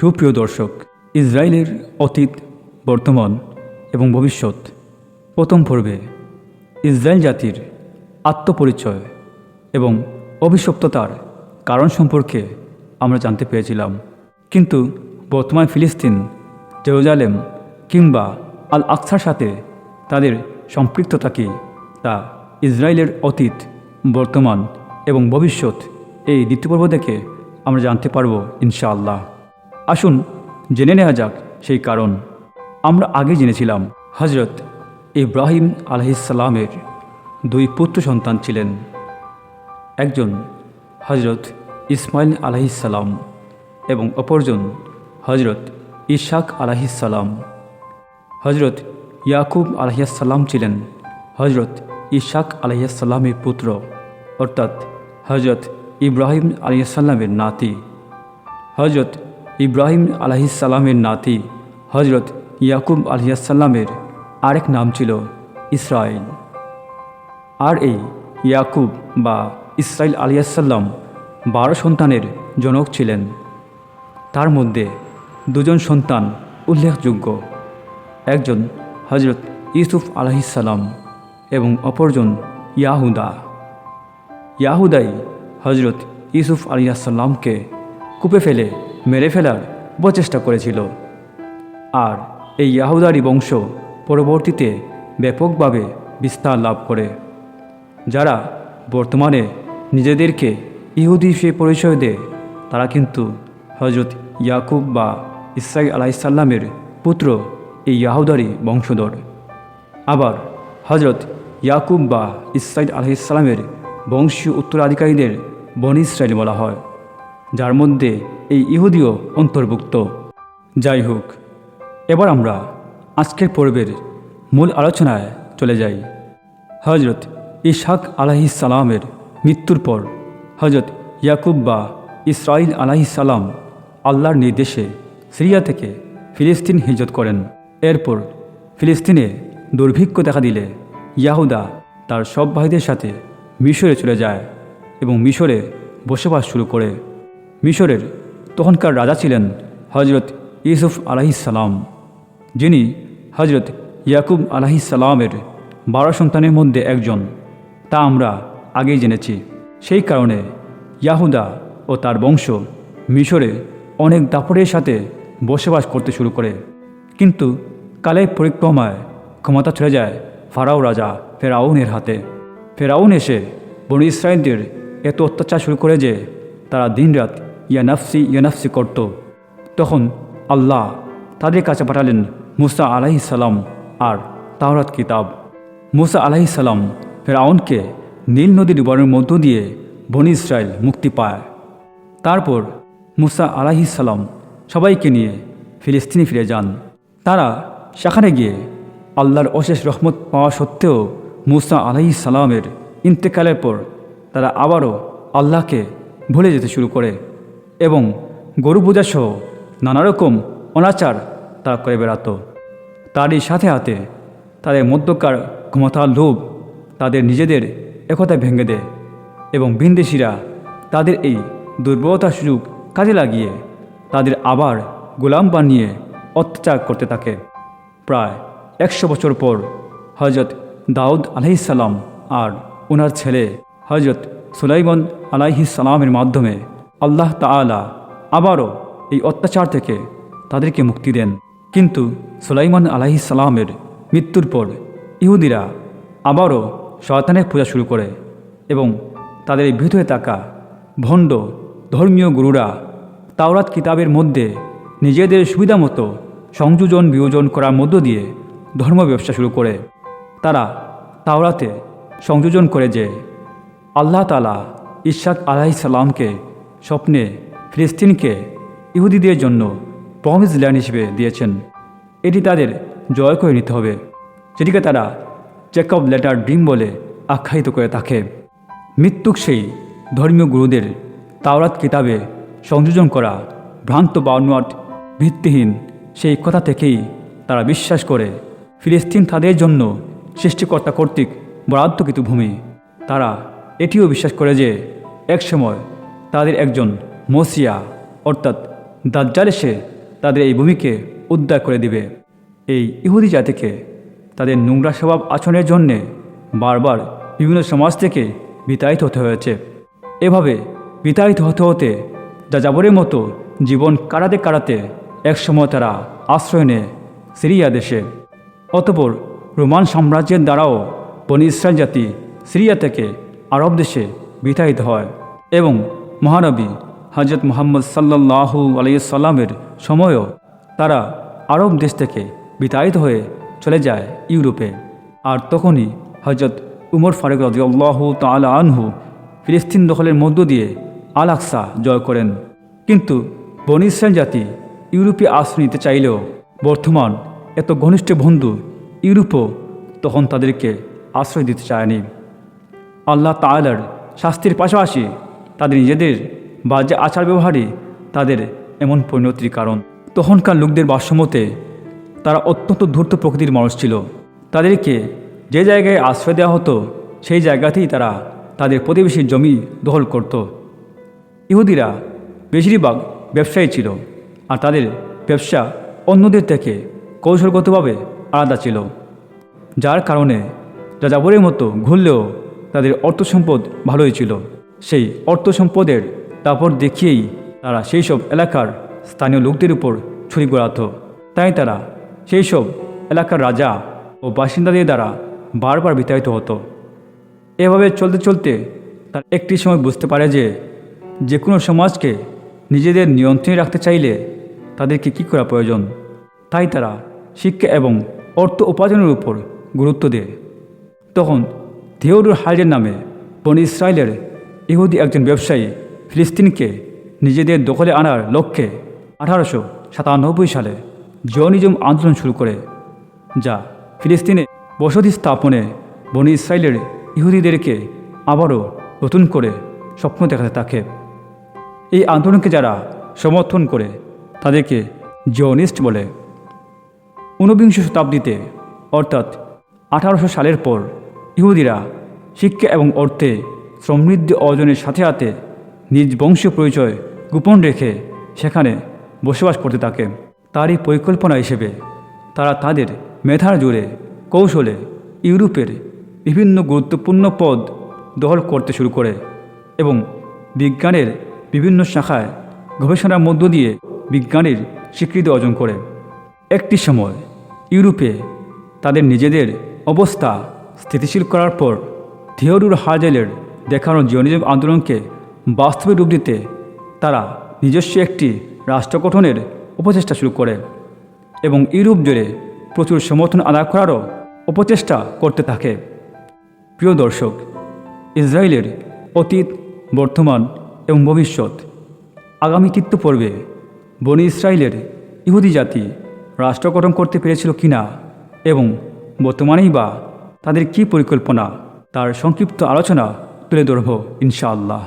সুপ্রিয় দর্শক, ইসরায়েলের অতীত, বর্তমান এবং ভবিষ্যৎ। প্রথম পর্বে ইসরায়েল জাতির আত্মপরিচয় এবং অভিশপ্ততার কারণ সম্পর্কে আমরা জানতে পেরেছিলাম। কিন্তু বর্তমান ফিলিস্তিন, জেরুজালেম কিংবা আল আকসার সাথে তাদের সম্পৃক্ততা কি, তা ইসরায়েলের অতীত, বর্তমান এবং ভবিষ্যৎ এই দ্বিতীয় পর্ব থেকে আমরা জানতে পারব ইনশাআল্লাহ। আসুন, জেনে নেওয়া যাক সেই কারণ। আমরা আগে জেনেছিলাম হজরত ইব্রাহিম আলহিসাল্লামের দুই পুত্র সন্তান ছিলেন। একজন হজরত ইসমাইল আলহিসাল্লাম এবং অপরজন হজরত ইশাক আলহিসাল্লাম হজরত ইয়াকুব আলহিয়াসাল্লাম ছিলেন হজরত ইশাক আলহিয়াসাল্লামের পুত্র, অর্থাৎ হজরত ইব্রাহিম আলিয়াসাল্লামের নাতি। হজরত ইব্রাহিম আলহিসাল্লামের নাতি হজরত ইয়াকুব আলহিয়াসাল্লামের আরেক নাম ছিল ইসরায়েল আর এই ইয়াকুব বা ইসরাইল আলিয়াসাল্লাম বারো সন্তানের জনক ছিলেন। তার মধ্যে দুজন সন্তান উল্লেখযোগ্য, একজন হজরত ইউসুফ আলহিসাল্লাম এবং অপরজন ইয়াহুদা। ইয়াহুদাই হজরত ইউসুফ আলিয়াসাল্লামকে কূপে ফেলে মেরে ফেলার প্রচেষ্টা করেছিল। আর এই ইয়াহুদারি বংশ পরবর্তীতে ব্যাপকভাবে বিস্তার লাভ করে। যারা বর্তমানে নিজেদেরকে ইহুদি সে পরিচয় দেয়, তারা কিন্তু হজরত ইয়াকুব বা ইসরাই আলাইসাল্লামের পুত্র এই ইয়াহুদারি বংশধর। আবার হজরত ইয়াকুব বা ইসরাইল আলহিসাল্লামের বংশীয় উত্তরাধিকারীদের বন ইসরায়েল বলা হয়। যার মধ্যে এই ইহুদিও অন্তর্ভুক্ত। যাই হোক, এবার আমরা আজকের পর্বের মূল আলোচনায় চলে যাই। হজরত ইশাক আলাহিসাল্লামের মৃত্যুর পর হজরত ইয়াকুব বা ইসরাইল আলাহিসাল্লাম আল্লাহর নির্দেশে সিরিয়া থেকে ফিলিস্তিন হিজত করেন। এরপর ফিলিস্তিনে দুর্ভিক্ষ দেখা দিলে ইয়াহুদা তার সব ভাইদের সাথে মিশরে চলে যায় এবং মিশরে বসবাস শুরু করে। মিশরের তখনকার রাজা ছিলেন হজরত ইউসুফ আলাহিসাল্লাম যিনি হজরত ইয়াকুব আলাহিসাল্লামের বারো সন্তানের মধ্যে একজন। তা আমরা আগেই জেনেছি। সেই কারণে ইয়াহুদা ও তার বংশ মিশরে অনেক দাপটের সাথে বসবাস করতে শুরু করে। কিন্তু কালের পরিক্রমায় ক্ষমতা চলে যায় ফারাও রাজা ফেরাউনের হাতে। ফেরাউন এসে বন ইসরায়েলদের এত অত্যাচার শুরু করে যে তারা দিনরাত ইয়ানাফসি ইয়ানাফসি করত। তখন আল্লাহ তাদের কাছে পাঠালেন মুসা সালাম আর তাওরাত কিতাব। মুসা সালাম ফেরাউনকে নীল নদীর বনের মধ্য দিয়ে বনি ইসরায়েল মুক্তি পায়। তারপর মুসা সালাম সবাইকে নিয়ে ফিলিস্তিনে ফিরে যান। তারা সেখানে গিয়ে আল্লাহর অশেষ রহমত পাওয়া সত্ত্বেও মুসা সালামের ইন্তেকালের পর তারা আবারও আল্লাহকে ভুলে যেতে শুরু করে। এবং গরু পূজা সহ নানা রকম অনাচার তারা করে বেড়াত। তারই সাথে হাতে তাদের মধ্যকার ক্ষমতার লোভ তাদের নিজেদের একতা ভেঙে দেয় এবং বিন্দেশিরা তাদের এই দুর্বলতার সুযোগ কাজে লাগিয়ে তাদের আবার গোলাম বানিয়ে অত্যাচার করতে থাকে। প্রায় একশো বছর পর হজরত দাউদ আলহিসাল্লাম আর ওনার ছেলে হজরত সুলাইমন আলাইহিসালামের মাধ্যমে আল্লাহ তালা আবারও এই অত্যাচার থেকে তাদেরকে মুক্তি দেন। কিন্তু সুলাইমান আলাইহিসালামের মৃত্যুর পর ইহুদিরা আবারও শয়তানের পূজা শুরু করে এবং তাদের ভিতরে থাকা ভণ্ড ধর্মীয় গুরুরা তাওরাত কিতাবের মধ্যে নিজেদের সুবিধা মতো সংযোজন বিয়োজন করার মধ্য দিয়ে ধর্ম ব্যবসা শুরু করে। তারা তাওরাতে সংযোজন করে যে আল্লাহ তালা ইশাক আলাহি সাল্লামকে স্বপ্নে ফিলিস্তিনকে ইহুদিদের জন্য প্রমিস ল্যান্ড হিসেবে দিয়েছেন। এটি তাদের জয় করে নিতে হবে, যেটিকে তারা চেকআপ লেটার ড্রিম বলে আখ্যায়িত করে থাকে। মৃত্যুক সেই ধর্মীয় গুরুদের তাওরাত কিতাবে সংযোজন করা ভ্রান্ত বাউনওয়াট ভিত্তিহীন সেই কথা থেকেই তারা বিশ্বাস করে ফিলিস্তিন তাদের জন্য সৃষ্টিকর্তা কর্তৃক বরাদ্দকৃত ভূমি তারা এটিও বিশ্বাস করে যে একসময় তাদের একজন মসিয়া, অর্থাৎ দাজ্জাল এসে তাদের এই ভূমিকে উদ্ধার করে দিবে। এই ইহুদি জাতিকে তাদের নোংরা স্বভাব আচরণের জন্যে বারবার বিভিন্ন সমাজ থেকে বিতাড়িত হতে হয়েছে। এভাবে বিতাড়িত হতে হতে যাযাবরের মতো জীবন কাটাতে কাটাতে একসময় তারা আশ্রয় নেয় সিরিয়া দেশে। অতপর রোমান সাম্রাজ্যের দ্বারাও বনি ইসরায়েল জাতি সিরিয়া থেকে আরব দেশে বিতাড়িত হয় এবং মহানবী হজরত মোহাম্মদ সাল্লাহু আলাইসাল্লামের সময়ও তারা আরব দেশ থেকে বিতাড়িত হয়ে চলে যায় ইউরোপে। আর তখনই হজরত উমর ফারুক রাজিউল্লাহ তালা আনহু ফিলিস্তিন দখলের মধ্য দিয়ে আল আকসা জয় করেন। কিন্তু বনি ইসরায়েল জাতি ইউরোপে আশ্রয় নিতে চাইলেও বর্তমান এত ঘনিষ্ঠ বন্ধু ইউরোপও তখন তাদেরকে আশ্রয় দিতে চায়নি। আল্লাহ তালার শাস্তির পাশাপাশি তাদের নিজেদের বাজে আচার ব্যবহারই তাদের এমন পরিণতির কারণ। তখনকার লোকদের বাসমতে তারা অত্যন্ত ধূর্ত প্রকৃতির মানুষ ছিল। তাদেরকে যে জায়গায় আশ্রয় দেওয়া হতো, সেই জায়গাতেই তারা তাদের প্রতিবেশীর জমি দখল করত। ইহুদিরা বেশিরভাগ ব্যবসায়ী ছিল আর তাদের ব্যবসা অন্যদের থেকে কৌশলগতভাবে আলাদা ছিল। যার কারণে যাযাবরের মতো ঘুরলেও তাদের অর্থ সম্পদ ভালোই ছিল। সেই অর্থ সম্পদের তারপর দেখিয়েই তারা সেই সব এলাকার স্থানীয় লোকদের উপর ছুরি গড়াত। তাই তারা সেই সব এলাকার রাজা ও বাসিন্দাদের দ্বারা বারবার বিতাড়িত হতো। এভাবে চলতে চলতে তার একটি সময় বুঝতে পারে যে যে কোনো সমাজকে নিজেদের নিয়ন্ত্রণে রাখতে চাইলে তাদেরকে কী করা প্রয়োজন? তাই তারা শিক্ষা এবং অর্থ উপার্জনের উপর গুরুত্ব দেয়। তখন থিওডোর হাইডের নামে বন ইসরায়েলের ইহুদি একজন ব্যবসায়ী ফিলিস্তিনকে নিজেদের দখলে আনার লক্ষ্যে আঠারোশো সাতানব্বই সালে জিওনিজম আন্দোলন শুরু করে, যা ফিলিস্তিনে বসতি স্থাপনে বনি ইসরায়েলের ইহুদিদেরকে আবারও নতুন করে স্বপ্ন দেখাতে থাকে। এই আন্দোলনকে যারা সমর্থন করে, তাদেরকে জিওনিস্ট বলে। ঊনবিংশ শতাব্দীতে, অর্থাৎ আঠারোশো সালের পর, ইহুদিরা শিক্ষা এবং অর্থে সমৃদ্ধি অর্জনের সাথে সাথে নিজ বংশীয় পরিচয় গোপন রেখে সেখানে বসবাস করতে থাকে। তারই পরিকল্পনা হিসেবে তারা তাদের মেধার জোরে কৌশলে ইউরোপের বিভিন্ন গুরুত্বপূর্ণ পদ দখল করতে শুরু করে এবং বিজ্ঞানের বিভিন্ন শাখায় গবেষণার মধ্য দিয়ে বিজ্ঞানের স্বীকৃতি অর্জন করে। একটি সময় ইউরোপে তাদের নিজেদের অবস্থা স্থিতিশীল করার পর থিওরুর হাজেলের দেখানো জিওনিজম আন্দোলনকে বাস্তবে রূপ দিতে তারা নিজস্ব একটি রাষ্ট্র গঠনের উপচেষ্টা শুরু করে এবং ইউরোপ জুড়ে প্রচুর সমর্থন আদায় করারও উপচেষ্টা করতে থাকে। প্রিয় দর্শক, ইসরায়েলের অতীত, বর্তমান এবং ভবিষ্যৎ আগামী তৃতীয় পর্বে বনি ইসরায়েলের ইহুদি জাতি রাষ্ট্র গঠন করতে পেরেছিল কিনা এবং বর্তমানেই বা তাদের কী পরিকল্পনা, তার সংক্ষিপ্ত আলোচনা তুলে ধরব ইনশাআল্লাহ।